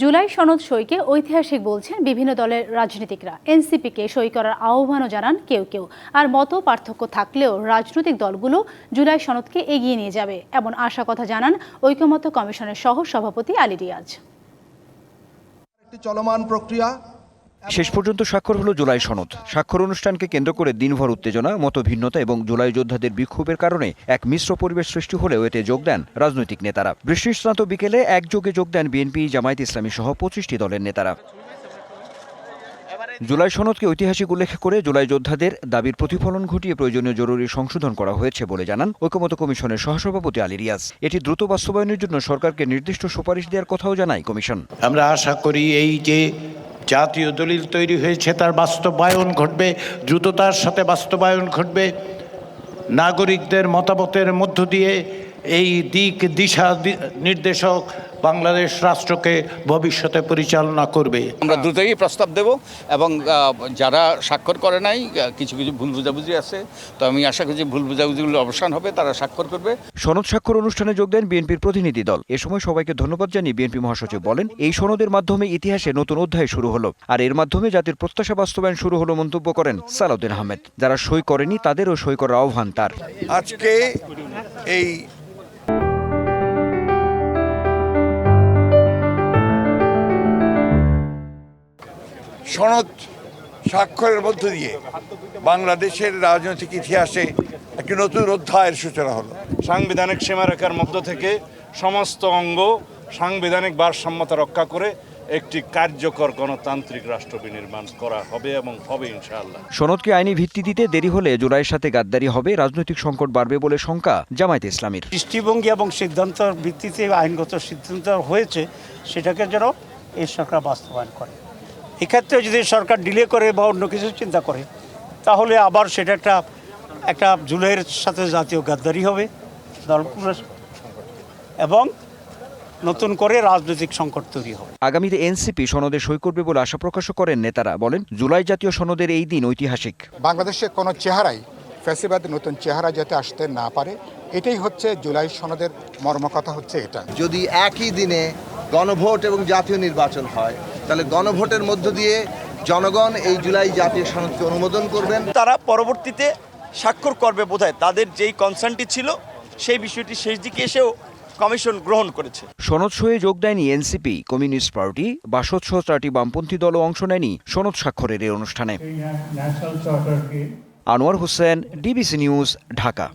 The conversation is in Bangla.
জুলাই সনদ সইকে ঐতিহাসিক বলছেন বিভিন্ন দলের রাজনীতিকরা। এনসিপিকে সই করার আহ্বানও জানান কেউ কেউ। আর মত পার্থক্য থাকলেও রাজনৈতিক দলগুলো জুলাই সনদকে এগিয়ে নিয়ে যাবে, এমন আশা কথা জানান ঐকমত্য কমিশনের সহ সভাপতি আলী রিয়াজ। একটি চলমান প্রক্রিয়া শেষ পর্যন্ত স্বাক্ষর হলো জুলাই সনদ। স্বাক্ষর অনুষ্ঠানকে কেন্দ্র করে দিনভর উত্তেজনা, মতভিন্নতা এবং জুলাই যোদ্ধাদের বিক্ষোভের কারণে এক মিশ্র পরিবেশ সৃষ্টি হলেও এতে যোগ দেন রাজনৈতিক নেতারা। বৃষ্টিস্নাত বিকেলে একযোগে যোগ দেন বিএনপি, জামায়াত ইসলামী সহ পঁচিশটি দলের নেতারা। জুলাই সনদকে ঐতিহাসিক উল্লেখ করে জুলাই যোদ্ধাদের দাবির প্রতিফলন ঘটিয়ে প্রয়োজনীয় জরুরি সংশোধন করা হয়েছে বলে জানান ঐকমত্য কমিশনের সহসভাপতি আলী রিয়াজ। এটি দ্রুত বাস্তবায়নের জন্য সরকারকে নির্দিষ্ট সুপারিশ দেওয়ার কথাও জানায় কমিশন। আমরা আশা করি এই যে জাতীয় দলিল তৈরি হয়েছে, তার বাস্তবায়ন ঘটবে, দ্রুততার সাথে বাস্তবায়ন ঘটবে। নাগরিকদের মতামতের মধ্য দিয়ে এই দিক দিশা দি- নির্দেশক বাংলাদেশ রাষ্ট্রকে ভবিষ্যতে পরিচালনা করবে। আমরা দ্রুতই প্রস্তাব দেব এবং যারা স্বাক্ষর করে নাই কিছু কিছু ভুল বুঝাবুঝি আছে তো আমি আশা করি যে ভুল বুঝাবুঝিগুলো অবসান হবে তারা স্বাক্ষর করবে। সনদ স্বাক্ষর অনুষ্ঠানে যোগ দেন বিএনপির প্রতিনিধি দল। এ সময় সবাইকে ধন্যবাদ জানিয়ে বিএনপি মহাসচিব বলেন এই সনদের মাধ্যমে ইতিহাসে নতুন অধ্যায় শুরু হলো আর এর মাধ্যমে জাতির প্রত্যাশা বাস্তবায়ন শুরু হলো মন্তব্য করেন সালাউদ্দিন আহমেদ। যারা সই করেনি তাদেরও সই করার আহ্বান তার। আজকে এই সনদ স্বাক্ষরের মধ্য দিয়ে বাংলাদেশের রাজনৈতিক ইতিহাসে একটি নতুন অধ্যায়ের সূচনা হলো। সাংবিধানিক সীমারেখার মধ্য থেকে সমস্ত অঙ্গ সাংবিধানিক ভারসাম্যতা রক্ষা করে একটি কার্যকর গণতান্ত্রিক রাষ্ট্র বিনির্মাণ করা হবে এবং হবে ইনশাআল্লাহ। সনদকে আইনি ভিত্তি দিতে দেরি হলে জুলাইয়ের সাথে গাদ্দারি হবে রাজনৈতিক সংকট বাড়বে বলে শঙ্কা জামায়াত ইসলামীর। দৃষ্টিভঙ্গি এবং সিদ্ধান্তের ভিত্তিতে আইনগত সিদ্ধান্ত হয়েছে সেটাকে যেন এই সরকার বাস্তবায়ন করে। এক্ষেত্রে যদি সরকার ডিলে করে বা অন্য কিছু চিন্তা করে তাহলে আবার সেটা একটা একটা জুলাইয়ের সাথে জাতীয় গাদ্দারি হবে। দল এবং নতুন করে রাজনৈতিক সংকট তৈরি হবে। আগামীতে এনসিপি সনদে সই করবে বলে আশা প্রকাশ করেন নেতারা। বলেন জুলাই জাতীয় সনদের এই দিন ঐতিহাসিক। বাংলাদেশের কোনো চেহারাই ফ্যাসিবাদ নতুন চেহারা যাতে আসতে না পারে এটাই হচ্ছে জুলাই সনদের মর্মকথা হচ্ছে এটা। যদি একই দিনে গণভোট এবং জাতীয় নির্বাচন হয় তাহলে গণভোটের মধ্য দিয়ে জনগণ এই জুলাই জাতীয় সনদকে অনুমোদন করবেন। তারা পরবর্তীতে স্বাক্ষর করবে বোধহয়। তাদের যেই কনসার্নটি ছিল সেই বিষয়টি শেষ দিকে এসেও কমিশন গ্রহণ করেছে। সনদ সয়ে যোগ দেয়নি এনসিপি কমিউনিস্ট পার্টি বা সহ চারটি বামপন্থী দলও অংশ নেয়নি সনদ স্বাক্ষরের এই অনুষ্ঠানে। Anwar Hossain DBC news Dhaka.